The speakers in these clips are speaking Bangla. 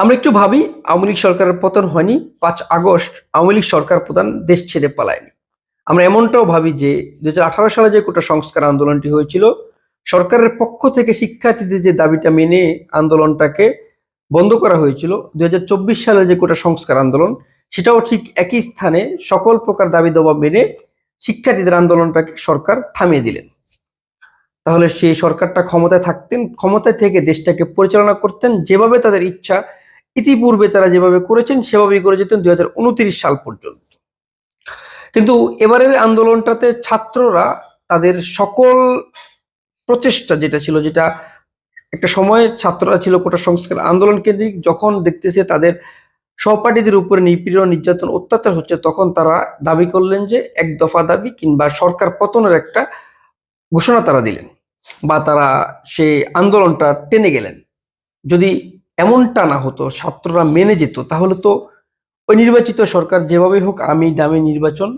আমরা একটু ভাবি, আওয়ামী লীগ সরকারের পতন হয়নি, পাঁচ আগস্ট আওয়ামী লীগ সরকার প্রধান দেশ ছেড়ে পালায়নি। আমরা এমনটাও ভাবি যে দু সালে যে কোটা সংস্কার আন্দোলনটি হয়েছিল, সরকারের পক্ষ থেকে শিক্ষার্থীদের যে দাবিটা মেনে আন্দোলনটাকে বন্ধ করা হয়েছিল দুই সালে যে কোটা সংস্কার আন্দোলন, সেটাও ঠিক একই স্থানে সকল প্রকার দাবি দাবা মেনে শিক্ষার্থীদের আন্দোলনটাকে সরকার থামিয়ে দিলেন। তাহলে সেই সরকারটা ক্ষমতায় থাকতেন, ক্ষমতায় থেকে দেশটাকে পরিচালনা করতেন, যেভাবে তাদের ইচ্ছা ইতিপূর্বে তারা যেভাবে করেছেন, সেভাবেই করে যেতেন দু হাজার উনত্রিশ সাল পর্যন্ত। কিন্তু এবারের আন্দোলনটাতে ছাত্ররা তাদের সকল প্রচেষ্টা যেটা ছিল, যেটা একটা সময় ছাত্ররা ছিল কোটা সংস্কার আন্দোলন কেন্দ্রিক, যখন দেখতেছে তাদের সহপাঠীদের উপরে নিপীড়ন, নির্যাতন, অত্যাচার হচ্ছে, তখন তারা দাবি করলেন যে এক দফা দাবি কিংবা সরকার পতনের একটা ঘোষণা তারা দিলেন বা তারা সেই আন্দোলনটা টেনে গেলেন। যদি এমনটা না হতো, ছাত্ররা মেনে যেত। তাহলে তো ওই নির্বাচিত সরকার যেভাবে হোক, আমি দামি নির্বাচন,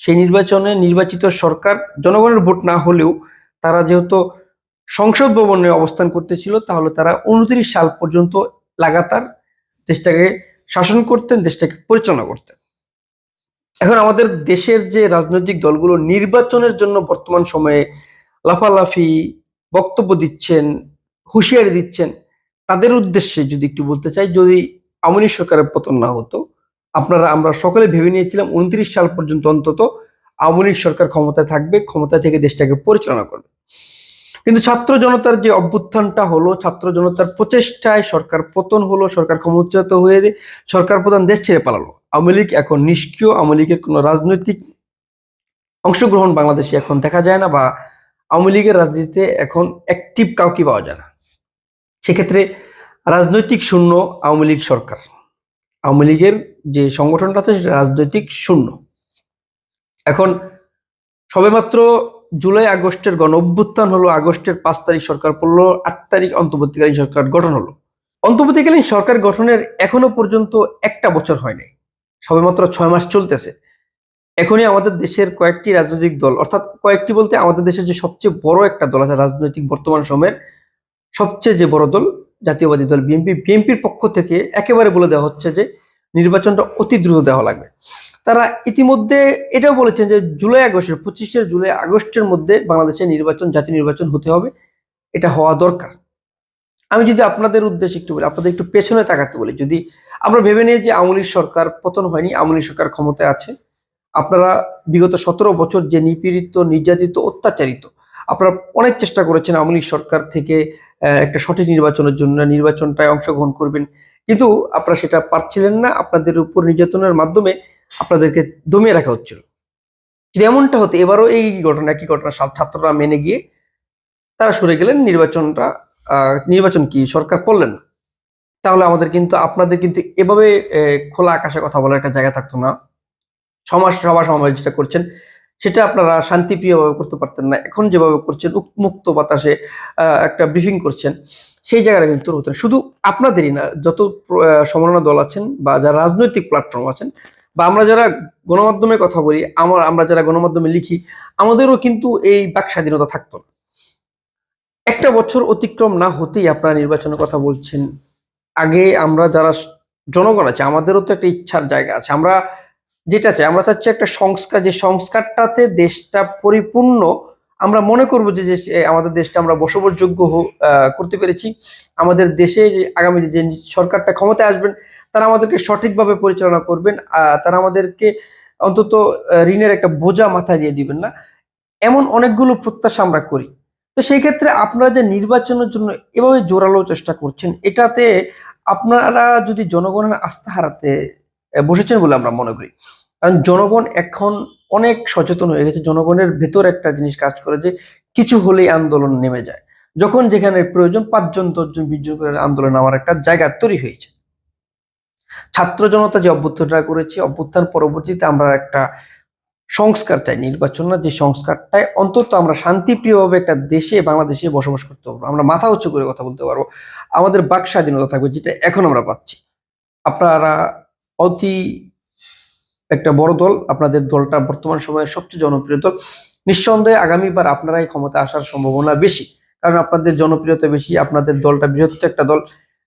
সেই নির্বাচনে নির্বাচিত সরকার জনগণের ভোট না হলেও তারা যেহেতু সংসদ ভবনে অবস্থান করতেছিল, তাহলে তারা উনত্রিশ সাল পর্যন্ত লাগাতার দেশটাকে শাসন করতেন, দেশটাকে পরিচালনা করতেন। এখন আমাদের দেশের যে রাজনৈতিক দলগুলো নির্বাচনের জন্য বর্তমান সময়ে লাফালাফি, বক্তব্য দিচ্ছেন, হুঁশিয়ারি দিচ্ছেন তাদের উদ্দেশ্যে যদি একটু বলতে চাই, যদি আওয়ামী লীগ সরকারের পতন না হতো, আপনারা, আমরা সকলে ভেবে নিয়েছিলাম উনত্রিশ সাল পর্যন্ত অন্তত আওয়ামী লীগ সরকার ক্ষমতায় থাকবে ক্ষমতা থেকে দেশটাকে পরিচালনা করবে। কিন্তু ছাত্র জনতার যে অভ্যুত্থানটা হলো, ছাত্র জনতার প্রচেষ্টায় সরকার পতন হলো, সরকার ক্ষমতায়িত হয়ে সরকার প্রধান দেশ ছেড়ে পালালো। আওয়ামী লীগ এখন নিষ্ক্রিয়, আওয়ামী লীগের কোনো রাজনৈতিক অংশগ্রহণ বাংলাদেশে এখন দেখা যায় না বা আওয়ামী লীগের রাজনীতিতে এখন অ্যাক্টিভ কাউকে পাওয়া যায় না। সেক্ষেত্রে রাজনৈতিক শূন্য আওয়ামী লীগ সরকার। আওয়ামী লীগের যে সংগঠনটা আছে সেটা রাজনৈতিক শূন্য। এখন সবেমাত্র জুলাই আগস্টের গণ অভ্যুত্থান হলো, আগস্টের পাঁচ তারিখ সরকার পড়ল, আট তারিখ অন্তর্বর্তীকালীন সরকার গঠন হলো। অন্তর্বর্তীকালীন সরকার গঠনের এখনও পর্যন্ত একটা বছর হয়নি সবেমাত্র ছয় মাস চলতেছে। এখনই আমাদের দেশের কয়েকটি রাজনৈতিক দল, অর্থাৎ কয়েকটি বলতে আমাদের দেশের যে সবচেয়ে বড় একটা দল আছে রাজনৈতিক বর্তমান সময়ের সবচেয়ে যে বড় দল, জাতীয়বাদী দল বিএনপি বিএনপির পক্ষ থেকে একেবারে বলে দেওয়া হচ্ছে যে নির্বাচনটা অতি দ্রুত দেওয়া লাগবে। তারা ইতিমধ্যে এটাও বলেছেন যে জুলাই আগস্টের, পঁচিশে জুলাই আগস্টের মধ্যে বাংলাদেশের নির্বাচন, জাতীয় নির্বাচন হতে হবে। এটা হওয়া দরকার। আমি যদি আপনাদের উদ্দেশ্যে একটু বলি, আপনাদের একটু পেছনে তাকাতে বলি, যদি আমরা ভেবে নিই যে আওয়ামী সরকার পতন হয়নি, আওয়ামী সরকার ক্ষমতায় আছে, আপনারা বিগত সতেরো বছর যে নিপীড়িত, নির্যাতিত, অত্যাচারিত, আপনারা অনেক চেষ্টা করেছেন আওয়ামী সরকার থেকে একটা সঠিক নির্বাচনের জন্য নির্বাচনটায় অংশগ্রহণ করবেন। কিন্তু আপনারা সেটা পারছিলেন না, আপনাদের উপর নির্যাতনের মাধ্যমে আপনাদেরকে দমিয়ে রাখা হচ্ছিল। যদি এমনটা হতো, এবারও এই ঘটনা, একই ঘটনা ছাত্ররা মেনে গিয়ে তারা সরে গেলেন, নির্বাচনটা নির্বাচন কি সরকার করলেন না? তাহলে আমাদের কিন্তু, আপনাদের কিন্তু এভাবে খোলা আকাশে কথা বলার একটা জায়গা থাকতো না। সমাজ, সভা সমাবেশ যেটা করছেন সেটা আপনারা শান্তিপ্রিয়ভাবে করতে পারতেন না। এখন যেভাবে করছেন মুক্ত বাতাসে একটা ব্রিফিং করছেন, সেই জায়গাটা কিন্তু হতেন শুধু আপনাদেরই না, যত সমন্বয় দল আছেন বা যারা রাজনৈতিক প্ল্যাটফর্ম আছেন বা আমরা যারা গণমাধ্যমে কথা বলি, আমার আমরা যারা গণমাধ্যমে লিখি, আমাদেরও কিন্তু এই বাক স্বাধীনতা থাকতো না। একটা বছর অতিক্রম না হতেই আপনারা নির্বাচনের কথা বলছেন। আগে আমরা যারা জনগণ আছে, আমাদেরও তো একটা ইচ্ছার জায়গা আছে। আমরা যেটা চাই আমরা চাচ্ছি একটা সংস্কার, যে সংস্কারটাতে দেশটা পরিপূর্ণ, আমরা মনে করব যে আমাদের দেশটা আমরা বসবাসযোগ্য করতে পেরেছি। আমাদের দেশে যে, আগামী যে সরকারটা ক্ষমতায় আসবেন, তারা আমাদেরকে সঠিকভাবে পরিচালনা করবেন তারা আমাদেরকে অন্তত ঋণের একটা বোঝা মাথায় দিয়ে দিবেন না। এমন অনেকগুলো প্রত্যাশা আমরা করি। তো সেই ক্ষেত্রে আপনারা যে নির্বাচনের জন্য এভাবে জোরালো চেষ্টা করছেন, এটাতে আপনারা যদি জনগণের আস্থা হারাতে বসেছেন বলে আমরা মনে করি। কারণ জনগণ এখন অনেক সচেতন হয়ে গেছে, জনগণের ভেতর একটা জিনিস কাজ করে যে কিছু হলেই আন্দোলন নেমে যায়। যখন যেখানে প্রয়োজন পাঁচজন, দশজন, বিশজন করে আন্দোলন আমার একটা জায়গা তৈরি হয়েছে। ছাত্র জনতা যে অভ্যুত্থানটা করেছে, অভ্যুত্থান পরবর্তীতে আমরা একটা সংস্কার চাই, নির্বাচন না, যে সংস্কারটায় অন্তত আমরা শান্তিপ্রিয়ভাবে একটা দেশে, বাংলাদেশে বসবাস করতে পারব। আমরা মাথা উচ্চ করে কথা বলতে পারব। আমাদের বাক স্বাধীনতা থাকবে, যেটা এখন আমরা পাচ্ছি। আপনারা অতি একটা বড় দল, আপনাদের দলটা বর্তমান সময়ে সবচেয়ে জনপ্রিয় দল। নিঃসন্দেহে আগামীবার আপনারাই ক্ষমতা আসার সম্ভাবনা বেশি, কারণ আপনাদের জনপ্রিয়তা বেশি, আপনাদের দলটা বৃহত্তর একটা দল।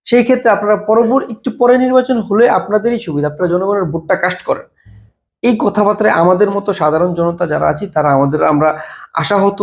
সেই ক্ষেত্রে আপনারা পরবর্তী একটু পরে নির্বাচন হলে আপনাদেরই সুবিধা, আপনারা জনগণের ভোটটা কাস্ট করেন। এই কথাবার্তায় আমাদের মতো সাধারণ জনতা যারা আছি, তারা আমাদের আমরা আশাহত